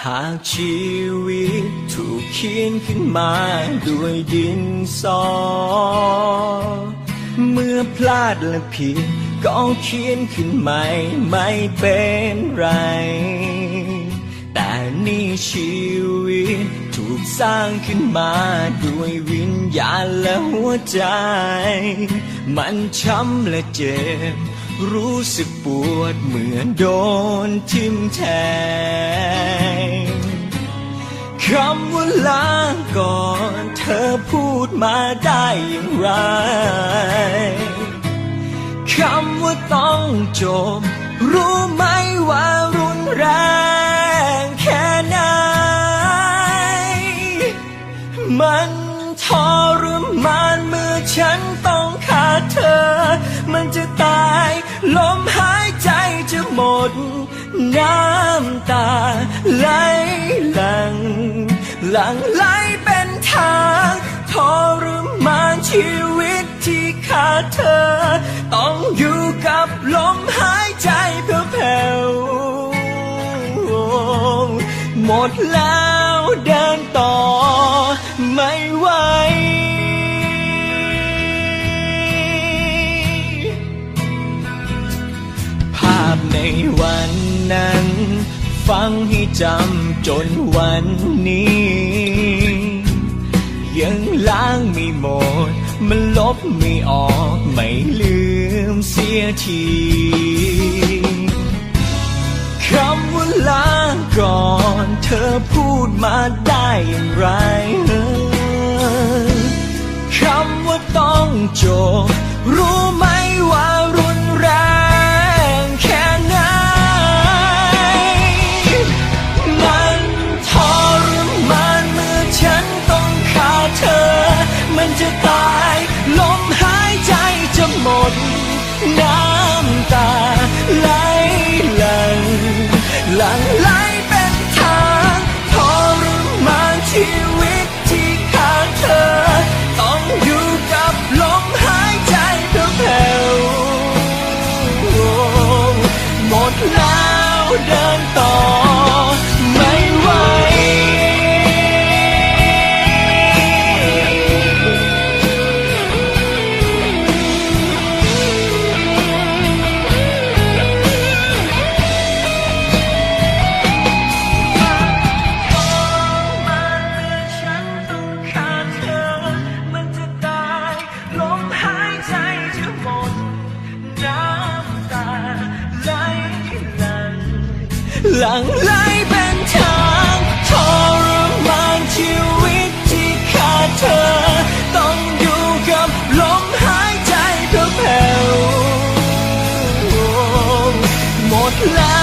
หากชีวิตถูกเขียนขึ้นมาด้วยดินสอ เมื่อพลาดและผิดก็เขียนขึ้นใหม่ไม่เป็นไร แต่นี่ชีวิตถูกสร้างขึ้นมาด้วยวิญญาณและหัวใจ มันช้ำและเจ็บ รู้สึกปวดเหมือนโดนทิ่มแทงคำว่าลาก่อนเธอพูดมาได้อย่างไร คำว่าต้องจบ รู้ไหมว่ารุนแรงแค่ไหน มันทรมานเมื่อฉันต้องขาดเธอ มันจะตาย ลมหายใจจะหมด น้ำตาไหลหลัง หลังไหลเป็นทางทรมานชีวิตที่ขาดเธอ ต้องอยู่กับลมหายใจเพื่อแผ่วหมดแล้วเดินต่อไม่ไหว ในวันนั้น ฟังให้จำจนวันนี้ ยังล้างไม่หมด มันลบไม่ออก ไม่ลืมเสียทีคำว่าลาก่อน เธอพูดมาได้อย่างไรคำว่าต้องจบรู้ น้ำตาไหลหลังหลังไหลเป็นทางทรมานชีวิตที่ขาดเธอ ต้องอยู่กับลมหายใจเพื่อแผ่วหมดแล้วเดินต่อ หลังไหลเป็นทางทรมานชีวิตที่ขาดเธอ ต้องอยู่กับลมหายใจเพื่อแผ่วหมดแล้ว